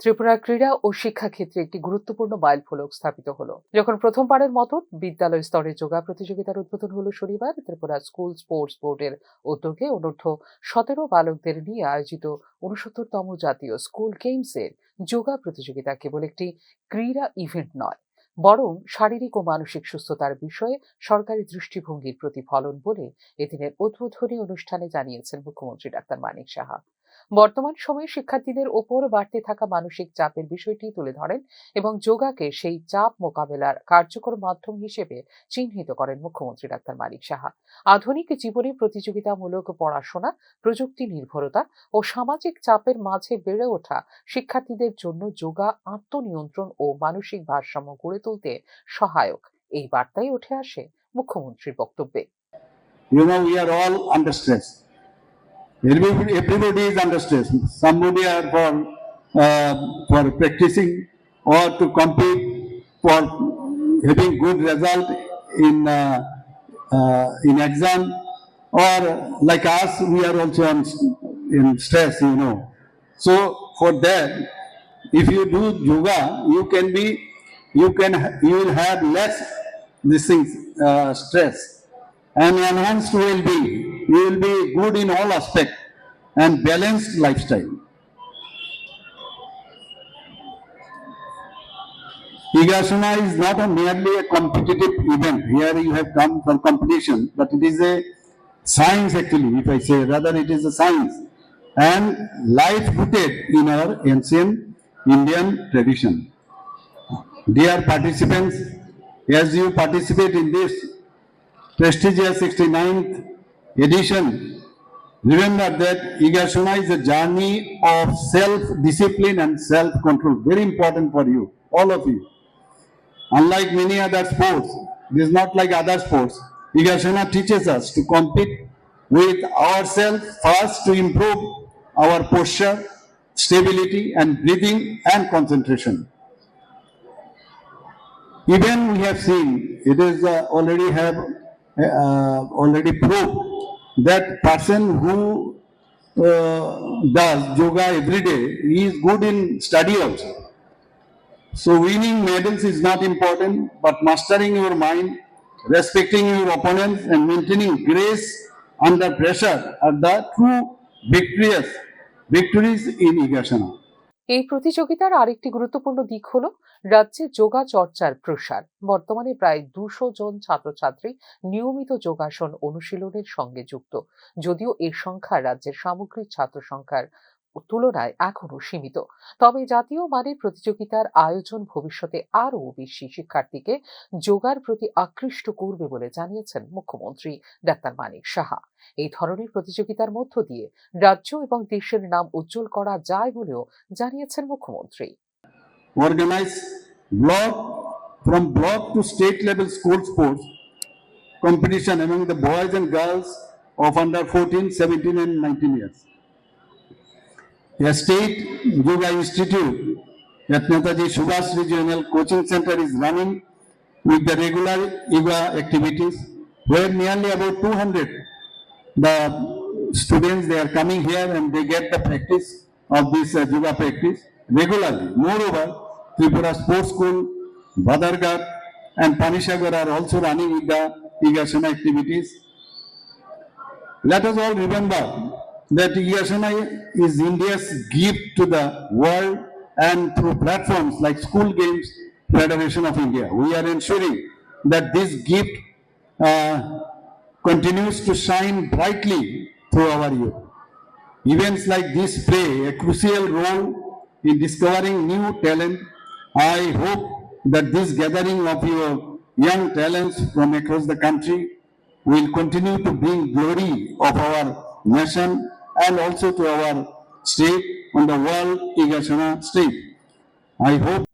ত্রিপুরার ক্রীড়া ও শিক্ষা ক্ষেত্রে একটি গুরুত্বপূর্ণ মাইল ফলক স্থাপিত হলো। যখন প্রথমবারের মতো বিদ্যালয় স্তরে যোগা প্রতিযোগিতার উদ্বোধন হলো শনিবার, ত্রিপুরা স্কুল স্পোর্টস বোর্ডের উদ্যোগে অনূর্ধ্ব সতেরো বালকদের নিয়ে আয়োজিত উনসত্তরতম জাতীয় স্কুল গেমসের যোগা প্রতিযোগিতা কেবল একটি ক্রীড়া ইভেন্ট নয়, বরং শারীরিক ও মানসিক সুস্থতার বিষয়ে সরকারি দৃষ্টিভঙ্গির প্রতিফলন বলে এদিনের উদ্বোধনী অনুষ্ঠানে জানিয়েছেন মুখ্যমন্ত্রী ডাক্তার মানিক সাহা। বর্তমান সময়ে শিক্ষার্থীদের ওপর বাড়তে থাকা মানসিক চাপের বিষয়টি তুলে ধরেন এবং যোগাকে সেই চাপ মোকাবেলার কার্যকর মাধ্যম হিসেবে চিহ্নিত করেন মুখ্যমন্ত্রী ডাক্তার মানিক সাহা। আধুনিক জীবনে প্রতিযোগিতামূলক পড়াশোনা প্রযুক্তি নির্ভরতা ও সামাজিক চাপের মাঝে বেড়ে ওঠা শিক্ষার্থীদের জন্য যোগা আত্মনিয়ন্ত্রণ ও মানসিক ভারসাম্য গড়ে তুলতে সহায়ক। এই বার্তাই উঠে আসে মুখ্যমন্ত্রীর বক্তব্যে। You know, we are all under stress. Everybody, is under stress. Somebody are for uh, for practicing or to compete for having good result in uh, uh, in exam or like us, we are also in stress. You know, so for that, if you do yoga, you can be, you can, you will have less this uh, stress and enhanced well-being. You will be good in all aspects and balanced lifestyle. Higasana is not a merely a competitive event. Here you have come for competition, but it is a science actually, if I say, rather it is a science and life rooted in our ancient Indian tradition. Dear participants, as you participate in this prestigious 69th edition, remember that Higasana is a journey of self-discipline and self-control. Very important for you, all of you. Unlike many other sports, it is not like other sports. Higasana teaches us to compete with ourselves first to improve our posture, stability and breathing and concentration. Even we have seen, it is uh, already have already proved that person who uh, does yoga every day is good in study also. So winning medals is not important, but mastering your mind, respecting your opponents and maintaining grace under pressure are the true victorious victories in Higasana. এই প্রতিযোগিতার আরেকটি গুরুত্বপূর্ণ দিক হল রাজ্যে যোগা চর্চার প্রসার। বর্তমানে প্রায় দুশো জন ছাত্রছাত্রী নিয়মিত যোগাসন অনুশীলনের সঙ্গে যুক্ত। যদিও এর সংখ্যা রাজ্যের সামগ্রিক ছাত্র সংখ্যার তুলনায় এখনও সীমিত। তবে জাতীয় মানের প্রতিযোগিতার আয়োজন ভবিষ্যতে আরও বেশি শিক্ষার্থীকে যোগার প্রতি আকৃষ্ট করবে বলে জানিয়েছেন মুখ্যমন্ত্রী ডাক্তার মানিক সাহা। এই ধরনের প্রতিযোগিতার মধ্য দিয়ে রাজ্য এবং দেশের নাম উজ্জ্বল করা যায় বলেও জানিয়েছেন মুখ্যমন্ত্রী। Organize block from block to state level school sports competition among the boys and girls of under 14, 17 and 19 years. A state yoga institute at Netaji Subhash Regional Coaching Center is running with the regular yoga activities where nearly about 200 the students they are coming here and they get the practice of this uh, yoga practice regularly. Moreover, Tripura Sports School, Badarghat and Panishagar are also running with the Higasana activities. Let us all remember that Higasana is India's gift to the world and through platforms like School Games Federation of India. We are ensuring that this gift uh, continues to shine brightly through our youth. Events like this play a crucial role in discovering new talent. I hope that this gathering of your young talents from across the country will continue to bring glory of our nation and also to our state on the world Higasana stage.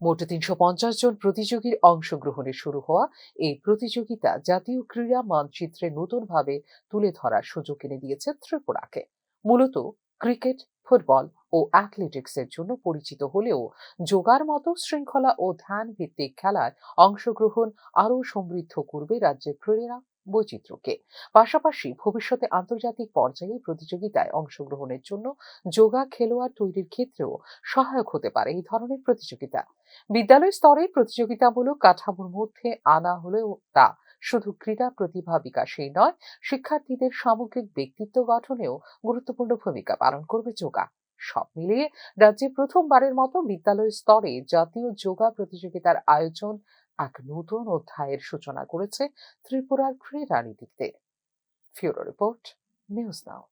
মোট তিনশো পঞ্চাশ জন প্রতিযোগীর অংশগ্রহণে শুরু হওয়া এই প্রতিযোগিতা জাতীয় ক্রীড়া মানচিত্রে নতুনভাবে তুলে ধরার সুযোগ এনে দিয়েছে ত্রিপুরাকে মূলত ক্রিকেট, ফুটবল ও অ্যাথলেটিক্সের জন্য পরিচিত হলেও যোগার মতো শৃঙ্খলা ও ধ্যান ভিত্তিক খেলার অংশগ্রহণ আরও সমৃদ্ধ করবে রাজ্যের ক্রীড়া বৈচিত্র্যকে। পাশাপাশি ভবিষ্যতে আন্তর্জাতিক পর্যায়ে প্রতিযোগিতায় অংশগ্রহণের জন্য যোগা খেলোয়াড় তৈরির ক্ষেত্রেও সহায়ক হতে পারে এই ধরনের প্রতিযোগিতা। বিদ্যালয় স্তরে প্রতিযোগিতামূলক কাঠামোর মধ্যে আনা হলেও তা শুধু ক্রীড়া প্রতিভা বিকাশেই নয়, শিক্ষার্থীদের সামগ্রিক ব্যক্তিত্ব গঠনেও গুরুত্বপূর্ণ ভূমিকা পালন করবে যোগা। সব মিলিয়ে রাজ্যে প্রথমবারের মতো বিদ্যালয় স্তরে জাতীয় যোগা প্রতিযোগিতার আয়োজন এক নতুন অধ্যায়ের সূচনা করেছে ত্রিপুরার ক্রীড়া নীতিতে ফিউরো রিপোর্ট নিউজ নাও।